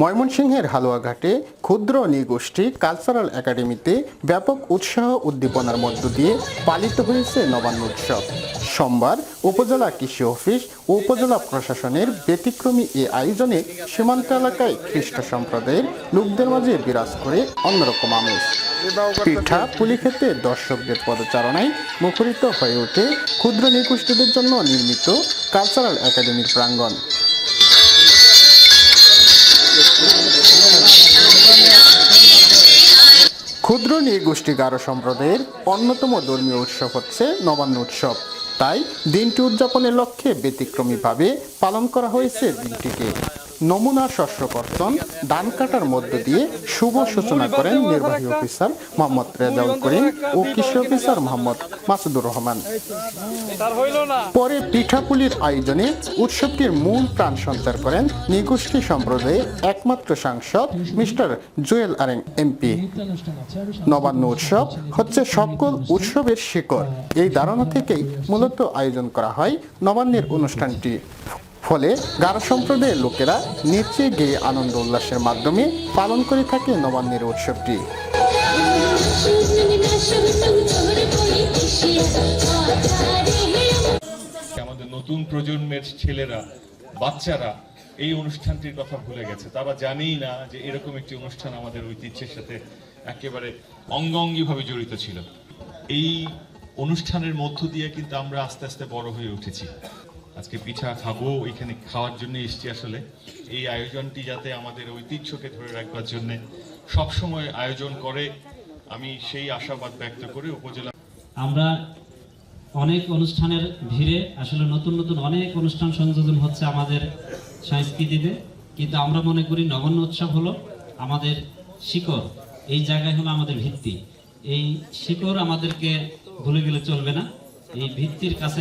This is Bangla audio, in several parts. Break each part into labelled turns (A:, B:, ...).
A: ময়মনসিংহের হালুয়াঘাটে ক্ষুদ্র নৃগোষ্ঠী কালচারাল একাডেমিতে ব্যাপক উৎসাহ উদ্দীপনার মধ্য দিয়ে পালিত হয়েছে নবান্ন উৎসব। সোমবার উপজেলা কৃষি অফিস ও উপজেলা প্রশাসনের ব্যতিক্রমী এ আয়োজনে সীমান্ত এলাকায় খ্রিস্ট সম্প্রদায়ের লোকদের মাঝে বিরাজ করে অন্যরকম আমেজ। পিঠা, পুলি খেতে দর্শকদের পদচারণায় মুখরিত হয়ে ওঠে ক্ষুদ্র নৃগোষ্ঠীদের জন্য নির্মিত কালচারাল একাডেমির প্রাঙ্গণ। ক্ষুদ্র নৃগোষ্ঠী গারো সম্প্রদায়ের অন্যতম ধর্মীয় উৎসব হচ্ছে নবান্ন উৎসব। তাই দিনটি উদযাপনের লক্ষ্যে ব্যতিক্রমীভাবে পালন করা হয়েছে দিনটিকে। নমুনা শস্য কর্তন ধান কাটার মধ্য দিয়ে শুভ সূচনা করেন নির্বাহী অফিসার মোহাম্মদ রেজাউল করিম ও কৃষি অফিসার মোহাম্মদ মাসুদুর রহমান। পরে পিঠাপুলির আয়োজনে উৎসবটির মূল প্রাণ সঞ্চার করেন নিগোষ্ঠী সম্প্রদায়ের একমাত্র সাংসদ মিস্টার জুয়েল আরেং এমপি। নবান্ন উৎসব হচ্ছে সকল উৎসবের শিকড়। এই ধারণা থেকেই মূলত আয়োজন করা হয় নবান্নের অনুষ্ঠানটি। ফলে গারো সম্প্রদায়ের লোকেরা নেচে গেয়ে আনন্দ উল্লাসের মাধ্যমে পালন করে থাকে নবান্নের উৎসবটি।
B: আমাদের নতুন প্রজন্মের ছেলেরা, বাচ্চারা এই অনুষ্ঠানটির কথা ভুলে গেছে। তারা জানেই না যে এরকম একটি অনুষ্ঠান আমাদের ঐতিহ্যের সাথে একেবারে অঙ্গাঙ্গিভাবে জড়িত ছিল। এই অনুষ্ঠানের মধ্য দিয়ে কিন্তু আমরা আস্তে আস্তে বড় হয়ে উঠেছি। আজকে পিঠা খাব, এখানে খাওয়ার জন্য এসছি আসলে। এই আয়োজনটি যাতে আমাদের ঐতিহ্যকে ধরে রাখবার জন্য সবসময় আয়োজন করে, আমি সেই আশাবাদ ব্যক্ত করে উপজেলা
C: আমরা অনেক অনুষ্ঠানের ভিড়ে আসলে নতুন নতুন অনেক অনুষ্ঠান সংযোজন হচ্ছে আমাদের সংস্কৃতিতে, কিন্তু আমরা মনে করি নবান্ন উৎসব হলো আমাদের শিকড়। এই জায়গায় হলো আমাদের ভিত্তি। এই শিকড় আমাদেরকে ভুলে গেলে চলবে না। এই ভিত্তির কাছে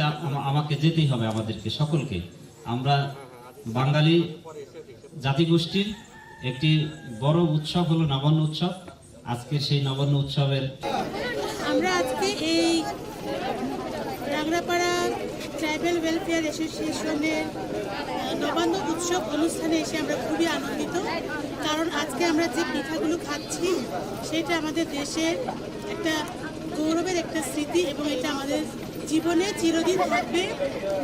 C: আমাকে যেতেই হবে আমাদেরকে সকলকে। আমরা বাঙালি জাতিগোষ্ঠীর একটি বড় উৎসব হলো নবান্ন উৎসব। আজকে সেই নবান্ন উৎসবের
D: আমরা আজকে এই রাংরাপাড়া ট্রাইবেল ওয়েলফেয়ার অ্যাসোসিয়েশনের নবান্ন উৎসব অনুষ্ঠানে এসে আমরা খুবই আনন্দিত। কারণ আজকে আমরা যে পিঠাগুলো খাচ্ছি, সেটা আমাদের দেশের একটা গৌরবের একটা স্মৃতি এবং এটা আমাদের জীবনে চিরদিন থাকবে।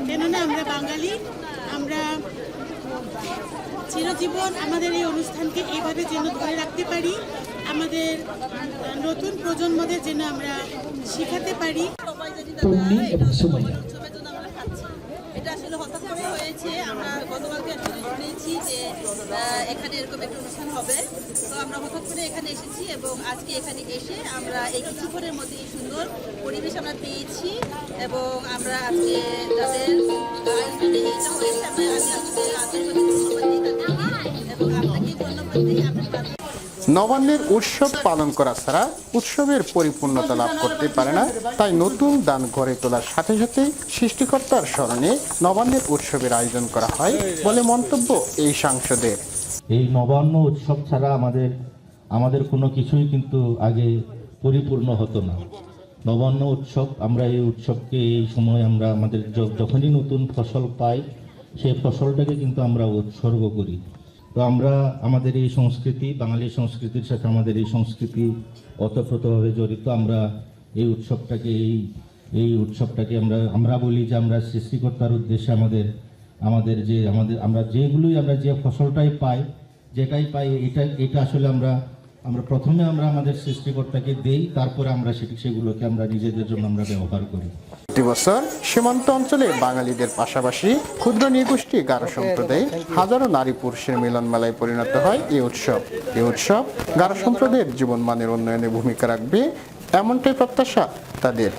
D: কেননা আমরা বাঙালি আমরা চিরজীবন আমাদের এই অনুষ্ঠানকে এইভাবে যেন ধরে রাখতে পারি আমাদের নতুন প্রজন্মদের যেন আমরা শেখাতে পারি।
E: পূর্ণি এবং সুমাইয়া।
F: উৎসবের জন্য আমরা খাচ্ছি এটা আসলে হঠাৎ করে হয়েছে। আমরা গতকালকে আসলে শুনেছি যে এখানে এরকম একটা অনুষ্ঠান হবে। তো আমরা হঠাৎ করে এখানে এসেছি এবং আজকে এখানে এসে আমরা এই কিছুক্ষণের মধ্যে পরিবেশ আমরা পেয়েছি এবং আমরা আজকে তাদের আয়োজনে হয়েছে আমি আজকে আন্তরিক ধন্যবাদ দিই তাদেরকে এবং আপনাকে ধন্যবাদ দিই আপনার
A: নবান্নের উৎসব পালন করা ছাড়া উৎসবের পরিপূর্ণতা লাভ করতে পারে না তাই নতুন দান গড়ে তোলার সাথে সাথে সৃষ্টিকর্তার স্মরণে নবান্নের উৎসবের আয়োজন করা হয় বলে মন্তব্য এই সাংসদের।
G: এই নবান্ন উৎসব ছাড়া আমাদের আমাদের কোনো কিছুই কিন্তু আগে পরিপূর্ণ হতো না। নবান্ন উৎসব, আমরা এই উৎসবকে এই সময় আমরা আমাদের যখনই নতুন ফসল পাই, সেই ফসলটাকে কিন্তু আমরা উৎসর্গ করি। তো আমরা আমাদের এই সংস্কৃতি, বাঙালি সংস্কৃতির সাথে আমাদের এই সংস্কৃতি ওতপ্রোতভাবে জড়িত, আমরা এই উৎসবটাকে, এই এই উৎসবটাকে আমরা আমরা বলি যে আমরা সৃষ্টিকর্তার উদ্দেশ্যে আমাদের আমাদের যে, আমাদের, আমরা যেগুলোই আমরা যে ফসলটাই পাই, যেটাই পাই, এটা এটা আসলে আমরা আমরা প্রথমে আমরা আমাদের সৃষ্টিকর্তাকে দেই, তারপরে আমরা সেটি সেগুলোকে আমরা নিজেদের জন্য আমরা ব্যবহার করি।
A: প্রতি বছর সীমান্ত অঞ্চলে বাঙালিদের পাশাপাশি ক্ষুদ্র নৃগোষ্ঠী, গারো সম্প্রদায়ে হাজারো নারী পুরুষের মিলন মেলায় পরিণত হয় এই উৎসব। এই উৎসব গারো সম্প্রদায়ের জীবনমানের উন্নয়নে ভূমিকা রাখবে, এমনটাই প্রত্যাশা তাদের।